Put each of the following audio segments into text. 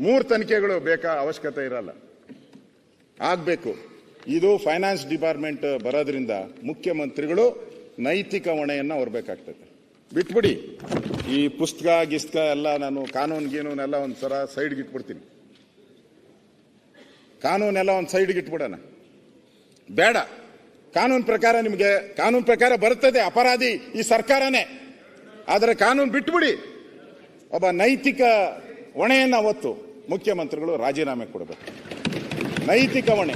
ಮೂರು ತನಿಖೆಗಳು ಬೇಕಾ? ಅವಶ್ಯಕತೆ ಇರಲ್ಲ. ಆಗಬೇಕು. ಇದು ಫೈನಾನ್ಸ್ ಡಿಪಾರ್ಟ್ಮೆಂಟ್ ಬರೋದ್ರಿಂದ ಮುಖ್ಯಮಂತ್ರಿಗಳು ನೈತಿಕ ಹೊಣೆಯನ್ನ ಹೊರಬೇಕಾಗ್ತದೆ. ಬಿಟ್ಬಿಡಿ. ಈ ಪುಸ್ತಕ, ಗಿಸ್ತಕ ಎಲ್ಲ ನಾನು ಕಾನೂನು ಗೀನೂನೆಲ್ಲ ಒಂದು ಸರ ಸೈಡ್ಗೆ ಇಟ್ಬಿಡ್ತೀನಿ. ಕಾನೂನೆಲ್ಲ ಒಂದು ಸೈಡ್ಗೆ ಇಟ್ಬಿಡೋಣ. ಬೇಡ. ಕಾನೂನು ಪ್ರಕಾರ ನಿಮಗೆ, ಕಾನೂನು ಪ್ರಕಾರ ಬರುತ್ತದೆ ಅಪರಾಧಿ ಈ ಸರ್ಕಾರನೇ. ಆದರೆ ಕಾನೂನು ಬಿಟ್ಬಿಡಿ. ಒಬ್ಬ ನೈತಿಕ ಹೊಣೆಯನ್ನ ಹೊತ್ತು ಮುಖ್ಯಮಂತ್ರಿಗಳು ರಾಜೀನಾಮೆ ಕೊಡಬೇಕು. ನೈತಿಕ ಹೊಣೆ.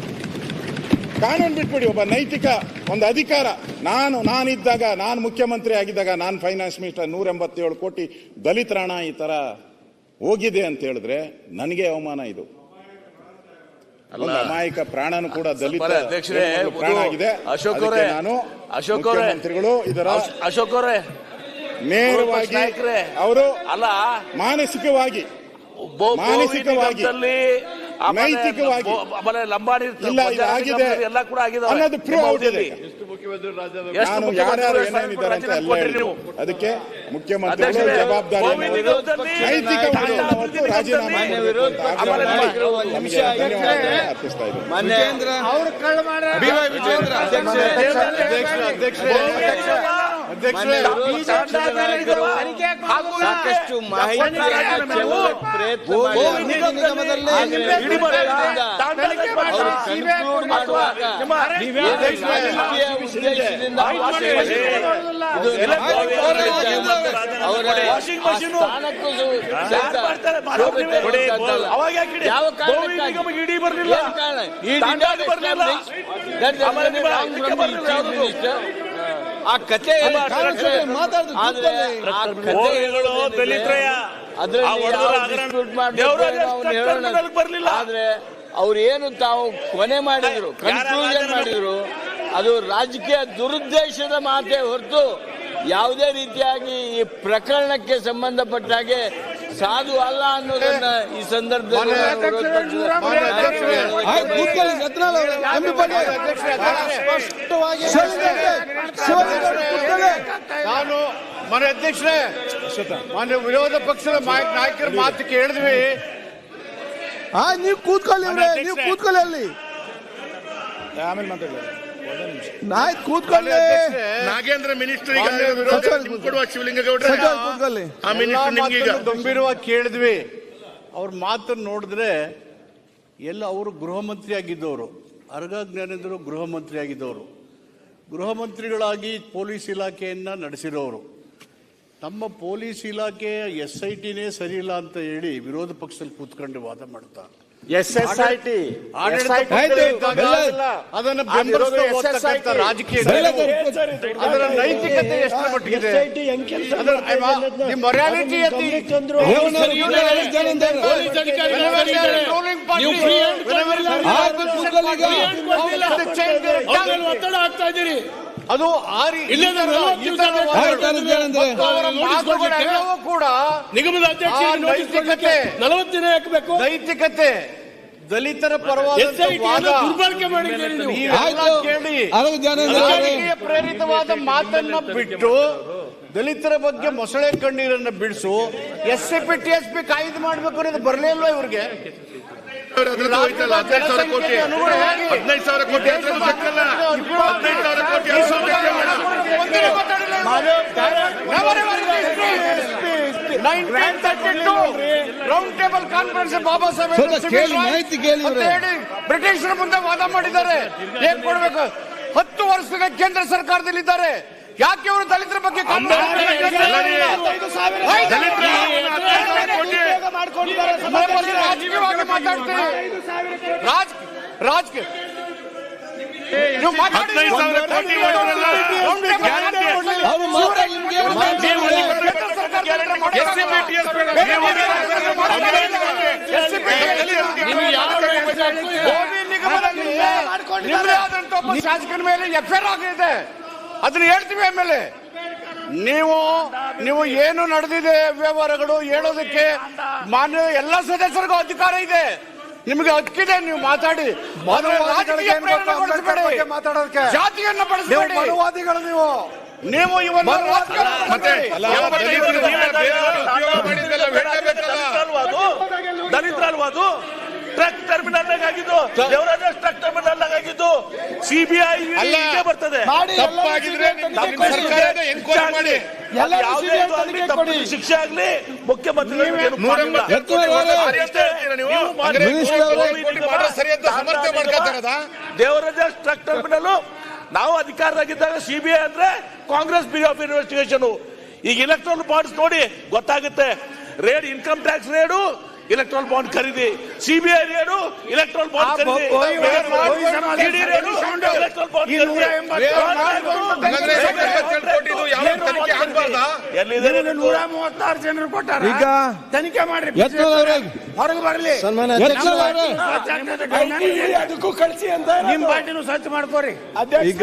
ಕಾನೂನು ಬಿಟ್ಬಿಡಿ ಒಬ್ಬ ನೈತಿಕ ಒಂದು ಅಧಿಕಾರ. ನಾನು ನಾನಿದ್ದಾಗ ನಾನು ಮುಖ್ಯಮಂತ್ರಿ ಆಗಿದ್ದಾಗ ನಾನು ಫೈನಾನ್ಸ್ ಮಿನಿಸ್ಟರ್ ನೂರ ಎಂಬತ್ತೇಳು ಕೋಟಿ ದಲಿತರಾಣ ಈ ತರ ಹೋಗಿದೆ ಅಂತ ಹೇಳಿದ್ರೆ ನನಗೆ ಅವಮಾನ ಇದು. ಅಮಾಯಕ ಪ್ರಾಣನು ಕೂಡ ದಲಿತ ಪ್ರಾಣ ಆಗಿದೆ. ಅಶೋಕ್ ಅವರೇ, ನಾನು ಅಶೋಕ್ ಮಂತ್ರಿಗಳು ಇದರ ಅಶ್- ಅಶೋಕ್ ಅವರೇ ನೇರವಾಗಿ ಅವರು ಅಲ್ಲ ಮಾನಸಿಕವಾಗಿ ಮಾನಸಿಕವಾಗಿ, ನೈತಿಕವಾಗಿ, ಬೋ- ಆಮೇಲೆ ಲಂಬಾಣಿ ಇಲ್ಲ ಆಗಿದೆ. ಎಲ್ಲ ಕೂಡ ಆಗಿದೆ ಅನ್ನೋದು ಪ್ರೂವ್ ಆಗಿದೆ ನಾನು ಯಾರ್ಯಾರು ಏನೇನಿದ್ದಾರೆ ಅಂತ ಎಲ್ಲ ಹೇಳಿದ್ರು. ಅದಕ್ಕೆ ಮುಖ್ಯಮಂತ್ರಿಗಳು ಅಧ್ಯಕ್ಷರೇ, ಜವಾಬ್ದಾರಿ ನೈತಿಕ ರಾಜೀನಾಮೆ ಅರ್ಪಿಸ್ತಾ ಇದ್ದೀನಿ. ಸಾಕಷ್ಟು ಮಾಹಿತಿ? ಇಡೀ ಬರ್ಲಿಲ್ಲ ಆ ಕತೆ ದಲಿತರಯ. ಬರ್ಲಿಲ್ಲ. ಆದ್ರೆ ಅವ್ರು ಏನು ತಾವು ಕೊನೆ ಮಾಡಿದ್ರು ಕನ್ಕ್ಲೂಷನ್ ಮಾಡಿದ್ರು ಅದು ರಾಜಕೀಯ ದುರುದ್ದೇಶದ ಮಾತೇ ಹೊರತು ಯಾವುದೇ ರೀತಿಯಾಗಿ ಈ ಪ್ರಕರಣಕ್ಕೆ ಸಂಬಂಧಪಟ್ಟ ಹಾಗೆ ಸಾಧು ಅಲ್ಲ ಅನ್ನೋದನ್ನ ಈ ಸಂದರ್ಭದಲ್ಲಿ ನಾನು ಮಾನ್ಯ ಅಧ್ಯಕ್ಷರೇ. ಮಾನ್ಯ ವಿರೋಧ ಪಕ್ಷದ ನಾಯಕ- ನಾಯಕರ ಮಾತು ಕೇಳಿದ್ವಿ. ಹಾ ನೀವು ಕೂತ್ಕೊಳ್ಳಿ ನೀವು ಕೂತ್ಕೊಳ್ಳಿ ಅಲ್ಲಿ. ಆಮೇಲೆ ಮಾತಾಡೋಣ ಆಯ್ತು ಕೂತ್ಕೊಳ್ಳಿ. ನಾಗೇಂದ್ರ ಮಿನಿಸ್ಟರ್ ಕೊಡುವ ಕೂತ್ಕೊಳ್ಳಿ. ಆ ಮಿನಿಸ್ಟರ್ ನಿಮ್ಗೆ ಗಂಭೀರವಾಗಿ ಕೇಳಿದ್ವಿ. ಅವ್ರ ಮಾತನ್ನು ನೋಡಿದ್ರೆ ಎಲ್ಲ ಅವರು ಗೃಹ ಮಂತ್ರಿ ಆಗಿದ್ದವರು ಅರ್ಗ ಜ್ಞಾನೇಂದ್ರ ಗೃಹ ಮಂತ್ರಿ ಆಗಿದ್ದವರು ಗೃಹ ಮಂತ್ರಿಗಳಾಗಿ ಪೊಲೀಸ್ ಇಲಾಖೆಯನ್ನ ನಡೆಸಿರೋರು. ತಮ್ಮ ಪೊಲೀಸ್ ಇಲಾಖೆಯ ಎಸ್ ಐ ಟಿನೇ ಸರಿ ಇಲ್ಲ ಅಂತ ಹೇಳಿ ವಿರೋಧ ಪಕ್ಷದಲ್ಲಿ ಕೂತ್ಕೊಂಡು ವಾದ ಮಾಡ್ತಾ ಎಸ್ ಎಸ್ ಐ ಟಿ. ಅದನ್ನ. ಹೋಗ್ತಕ್ಕಂಥ ರಾಜಕೀಯ ಅದರ ನೈತಿಕತೆ ಎಷ್ಟು ಮಟ್ಟಿಗಿದೆ? tongue. ಒತ್ತಡ ಆಗ್ತಾ ಇದ್ದೀರಿ. ಅದು ಆ ಕೂಡ ನಿಗಮದ ಅಧ್ಯಕ್ಷ ನೈತಿಕತೆ ನಲವತ್ತು ದಿನ ಹಾಕಬೇಕು ನೈತಿಕತೆ ದಲಿತರ. ರಾಜಕೀಯ ಪ್ರೇರಿತವಾದ ಮಾತನ್ನ ಬಿಟ್ಟು ದಲಿತರ ಬಗ್ಗೆ ಮೊಸಳೆ ಕಣ್ಣೀರನ್ನ ಬಿಡಿಸು. S C P T S P ಕಾಯ್ದು ಮಾಡ್ಬೇಕು ಅನ್ನೋದು ಬರಲೇ ಇಲ್ವಾ ಇವ್ರಿಗೆ? ಹದಿನೈದು ಸಾವಿರ ಕೋಟಿ ಹದಿನೈದು ಸಾವಿರ ಕೋಟಿ ಹತ್ರ ಬೇಕಲ್ಲ ಹದಿನೈದು ಸಾವಿರ ಕೋಟಿ ಅಸಂಖ್ಯಾತ ಮಾಡ. Round table conference Baba Saheb ಬ್ರಿಟಿಷರ ಮುಂದೆ ವಾದ ಮಾಡಿದ್ದಾರೆ. ಏನ್ ಕೊಡ್ಬೇಕು? ಹತ್ತು ವರ್ಷದ ಕೇಂದ್ರ ಸರ್ಕಾರದಲ್ಲಿ ಇದ್ದಾರೆ ಯಾಕೆ ಅವರು ದಲಿತರ ಬಗ್ಗೆ ರಾಜಕೀಯವಾಗಿ ಮಾತಾಡ್ತೀರಿ ರಾಜ್ ಆದಂತ ಒಬ್ಬ ಶಾಸಕನ ಮೇಲೆ ಎಫ್ಐಆರ್ ಆಗಿದೆ. ಅದನ್ನ ಹೇಳ್ತೀವಿ ಆಮೇಲೆ. ನೀವು ನೀವು ಏನು ನಡೆದಿದೆ ವ್ಯವಹಾರಗಳು ಹೇಳೋದಕ್ಕೆ ಮಾನ್ಯ ಎಲ್ಲ ಸದಸ್ಯರಿಗೂ ಅಧಿಕಾರ ಇದೆ. ನಿಮಗೆ ಹಕ್ಕಿದೆ ನೀವು ಮಾತಾಡಿ ಮಾತಾಡೋದಕ್ಕೆ. ಜಾತಿಯನ್ನ ಬಳಸಬೇಡಿ ಮನುವಾದಿಗಳು ನೀವು ನೀವು ಇವನ್ನ ಮತ್ತೆ ಎಪ್ಪತ್ತೈದು ದಿನ ಬೇರೆಯವರು ಉಪಯೋಗ ಮಾಡಿದ್ರೆಲ್ಲ ಹೇಳಬೇಕಲ್ಲ ದಲಿತರ ಅಲ್ವಾ ಅದು ಟ್ರಕ್ ಟರ್ಮಿನಲ್ ಆಗಿದ್ದು ದೇವರಾಜ ಟ್ರಕ್ ಟರ್ಮಿನಲ್ ಆಗಿದ್ದು ಸಿಬಿಐ. ಬರ್ತದೆ ಮಾಡಿ ತಪ್ಪಾಗಿದ್ರೆ ಸರ್ಕಾರದ ಎಂಕ್ವೈರಿ ಮಾಡಿ ಶಿಕ್ಷೆ ಆಗ್ಲಿ ಮುಖ್ಯ ಏನು ನೂರ ಮಾಡಿಲ್ಲ. ಎಂಬತ್ತು ಕೋಟಿ ಅವರೇ. ಮಾಡಿ ಎಷ್ಟು ಹೇಳ್ತೀರಾ ನೀವು ನೀವು ಮಾಡಿ- ಅಂದ್ರೆ ಮಿನಿಸ್ಟರ್ ನೂರ ಅವರೇ, ಕೋಟಿ ಮಾಡೋದು ಸರಿ ಅಂತ ಸಮರ್ಥನೆ ಮಾಡ್ಕೊತಾರದ ದೇವರಾಜ ಟ್ರಕ್ ಟರ್ಮಿನಲ್ ನಾವು ಅಧಿಕಾರದಾಗಿದ್ದಾಗ ಸಿಬಿಐ ಅಂದ್ರೆ ಕಾಂಗ್ರೆಸ್ ಬ್ಯೂರೋ ಆಫ್ ಇನ್ವೆಸ್ಟಿಗೇಷನ್ ಈಗ ಇಲೆಕ್ಟ್ರಾಲ್ ಬಾಂಡ್ಸ್ ನೋಡಿ ಗೊತ್ತಾಗುತ್ತೆ. Raid income tax raid electoral bond ಖರೀದಿ. ಸಿಬಿಐ ರೇಡು ಇಲೆಕ್ಟ್ರಾಲ್ ಬಾಂಡ್ ಖರೀದಿ. ಇಲೆಕ್ಟ್ರಾಲ್ ಬಾಂಡ್ ಆಗ್ಬಾರ್ದಾ ಎಲ್ಲಿದೆ ನೂರ ಮೂವತ್ತಾರು ಜನರು ಕೊಟ್ಟಾರ. ಈಗ ತನಿಖೆ ಮಾಡ್ರಿ ಹೊರಗೆ ಬರಲಿ. ಅದಕ್ಕೂ ಕಳಿಸಿ ಅಂತ ನಿಮ್ ಪಾರ್ಟಿನೂ ಸ್ವಚ್ಛ ಮಾಡ್ಕೋರಿ. ಈಗ